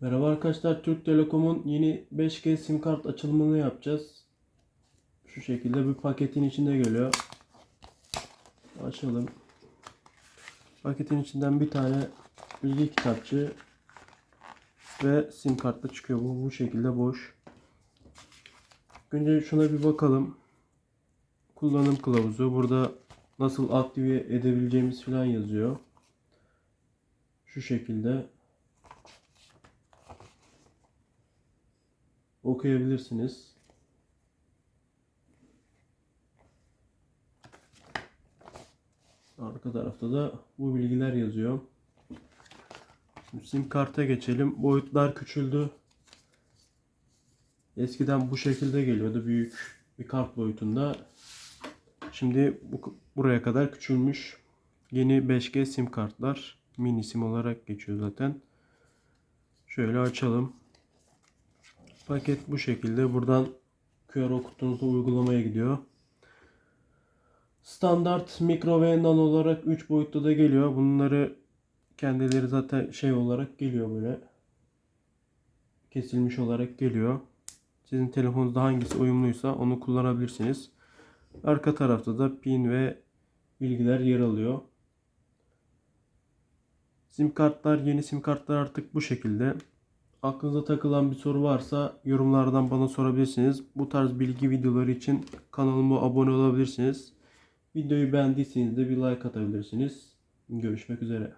Merhaba arkadaşlar, Türk Telekom'un yeni 5G sim kart açılımını yapacağız. Şu şekilde bir paketin içinde geliyor. Açalım. Paketin içinden bir tane bilgi kitapçığı ve sim kartla çıkıyor. Bu bu şekilde boş. Önce şuna bir bakalım. Kullanım kılavuzu. Burada nasıl aktive edebileceğimiz falan yazıyor. Şu şekilde okuyabilirsiniz. Arka tarafta da bu bilgiler yazıyor. Şimdi sim karta geçelim. Boyutlar küçüldü. Eskiden bu şekilde geliyordu büyük bir kart boyutunda. Şimdi bu, buraya kadar küçülmüş. Yeni 5G sim kartlar mini sim olarak geçiyor zaten. Şöyle açalım. Paket bu şekilde. Buradan QR okuttuğunuzda uygulamaya gidiyor. Standart mikro ve nano olarak 3 boyutta da geliyor. Bunları kendileri zaten şey olarak geliyor böyle. Kesilmiş olarak geliyor. Sizin telefonunuzda hangisi uyumluysa onu kullanabilirsiniz. Arka tarafta da pin ve bilgiler yer alıyor. Sim kartlar, yeni sim kartlar artık bu şekilde. Aklınıza takılan bir soru varsa yorumlardan bana sorabilirsiniz. Bu tarz bilgi videoları için kanalıma abone olabilirsiniz. Videoyu beğendiyseniz de bir like atabilirsiniz. Görüşmek üzere.